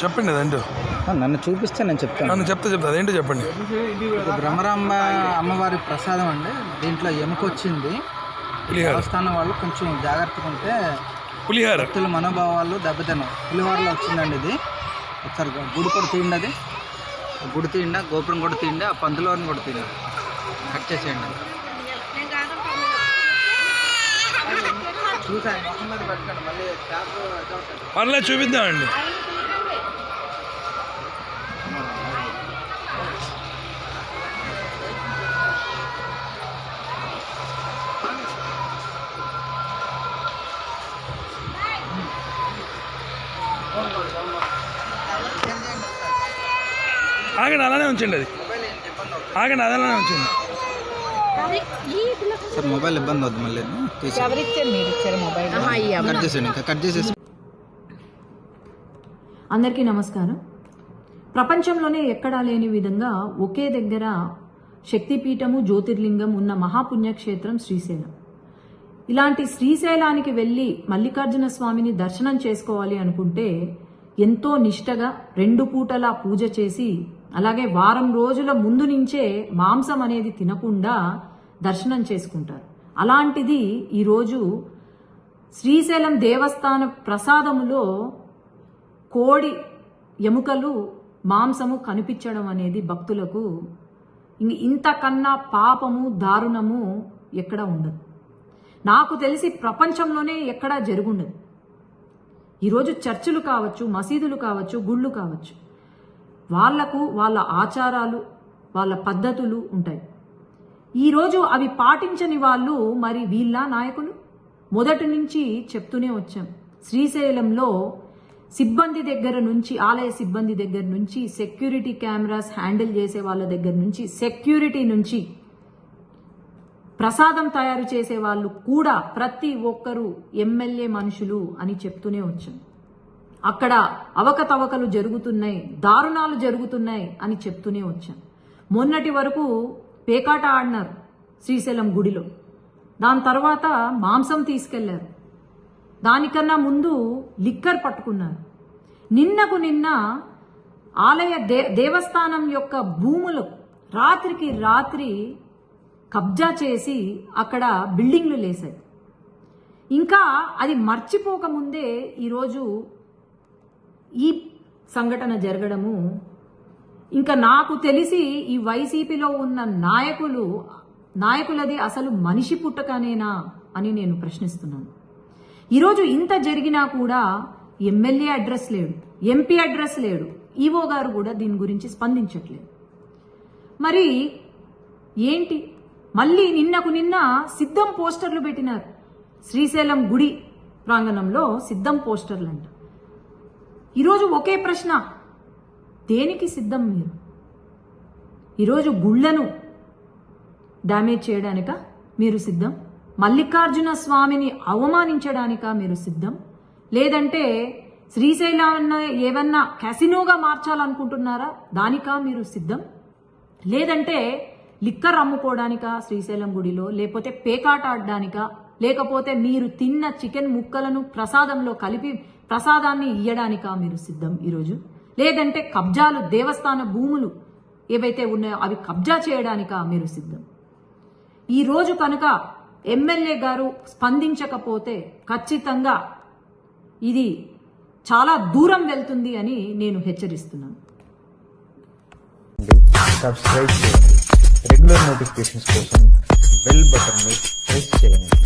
చెప్పండి అదేంటో నన్ను చూపిస్తే నేను చెప్తాను. నన్ను చెప్తే చెప్తా అదేంటో చెప్పండి. భ్రమరాంబ అమ్మవారి ప్రసాదం అండి. దీంట్లో ఎముక వచ్చింది. పులిహార. దేవస్థానం వాళ్ళు కొంచెం జాగ్రత్తగా ఉంటే పులిహార. భక్తుల మనోభావాలు దెబ్బతిన్నాం పులిహోరలో వచ్చిందండి ఇది. ఒకసారి గుడి కూడా తీయండి అది. గుడి తీయండి గోపురం కూడా తీయండి ఆ పందులోని కూడా తీయండి. కట్ చేసేయండి. మళ్ళీ చూపిద్దామండి. ఆగండి అలానే ఉంచండి అది. ఆగండి అది అలానే ఉంచండి. సార్ మొబైల్ ఇబ్బంది అవుతుంది మళ్ళీ. కట్ చేసేయండి ఇంకా కట్ చేసేసి. అందరికీ నమస్కారం. ప్రపంచంలోనే ఎక్కడా లేని విధంగా ఒకే దగ్గర శక్తిపీఠము జ్యోతిర్లింగం ఉన్న మహాపుణ్యక్షేత్రం శ్రీశైలం. ఇలాంటి శ్రీశైలానికి వెళ్ళి మల్లికార్జున స్వామిని దర్శనం చేసుకోవాలి అనుకుంటే ఎంతో నిష్టగా రెండు పూటలా పూజ చేసి అలాగే వారం రోజుల ముందు నుంచే మాంసం అనేది తినకుండా దర్శనం చేసుకుంటారు. అలాంటిది ఈరోజు శ్రీశైలం దేవస్థాన ప్రసాదములో కోడి ఎముకలు మాంసము కనిపించడం అనేది భక్తులకు ఇంక ఇంతకన్నా పాపము దారుణము ఎక్కడ ఉండదు. నాకు తెలిసి ప్రపంచంలోనే ఎక్కడా జరుగుండదు. ఈరోజు చర్చిలు కావచ్చు మసీదులు కావచ్చు గుళ్ళు కావచ్చు వాళ్ళకు వాళ్ళ ఆచారాలు వాళ్ళ పద్ధతులు ఉంటాయి. ఈరోజు అవి పాటించని వాళ్ళు మరి వీళ్ళ నాయకులు? మొదటి నుంచి చెప్తూనే వచ్చాం. శ్రీశైలంలో సిబ్బంది దగ్గర నుంచి ఆలయ సిబ్బంది దగ్గర నుంచి సెక్యూరిటీ కెమెరాస్ హ్యాండిల్ చేసే వాళ్ళ దగ్గర నుంచి సెక్యూరిటీ నుంచి ప్రసాదం తయారు చేసే వాళ్ళు కూడా ప్రతి ఒక్కరూ ఎమ్మెల్యే మనుషులు అని చెప్తూనే వచ్చాం. అక్కడ అవకతవకలు జరుగుతున్నాయి దారుణాలు జరుగుతున్నాయి అని చెప్తూనే వచ్చాను మొన్నటి వరకు పేకాట ఆడినారు శ్రీశైలం గుడిలో. దాని తర్వాత మాంసం తీసుకెళ్ళారు. దానికన్నా ముందు లిక్కర్ పట్టుకున్నారు. నిన్నకు నిన్న ఆలయ దే దేవస్థానం యొక్క భూములు రాత్రికి రాత్రి కబ్జా చేసి అక్కడ బిల్డింగ్లు లేసాయి ఇంకా అది మర్చిపోకముందే ఈరోజు ఈ సంఘటన జరగడము ఇంకా నాకు తెలిసి ఈ వైసీపీలో ఉన్న నాయకులు నాయకులది అసలు మనిషి పుట్టకనేనా అని నేను ప్రశ్నిస్తున్నాను. ఈరోజు ఇంత జరిగినా కూడా ఎమ్మెల్యే అడ్రస్ లేడు ఎంపీ అడ్రస్ లేడు ఈవో గారు కూడా దీని గురించి స్పందించట్లేదు. మరి ఏంటి? మళ్ళీ నిన్నకు నిన్న సిద్ధం పోస్టర్లు పెట్టినారు. శ్రీశైలం గుడి ప్రాంగణంలో సిద్ధం పోస్టర్లు అంట ఈరోజు ఒకే ప్రశ్న. దేనికి సిద్ధం మీరు? ఈరోజు గుళ్ళను డ్యామేజ్ చేయడానిక మీరు సిద్ధం? మల్లికార్జున స్వామిని అవమానించడానిక మీరు సిద్ధం? లేదంటే శ్రీశైలాన్ని ఏమన్నా క్యాసినోగా మార్చాలనుకుంటున్నారా? దానికా మీరు సిద్ధం? లేదంటే లిక్కర్ అమ్ముకోవడానికా శ్రీశైలం గుడిలో? లేకపోతే పేకాట ఆడడానికా? లేకపోతే మీరు తిన్న చికెన్ ముక్కలను ప్రసాదంలో కలిపి ప్రసాదాన్ని ఇయ్యడానికా మీరు సిద్ధం ఈరోజు? లేదంటే కబ్జాలు దేవస్థాన భూములు ఏవైతే ఉన్నాయో అవి కబ్జా చేయడానికా మీరు సిద్ధం? ఈ రోజు కనుక ఎమ్మెల్యే గారు స్పందించకపోతే ఖచ్చితంగా ఇది చాలా దూరం వెళ్తుంది అని నేను హెచ్చరిస్తున్నాను. సబ్స్క్రైబ్ చేయండి. రెగ్యులర్ నోటిఫికేషన్స్ కోసం బెల్ బటన్ని ప్రెస్ చేయండి.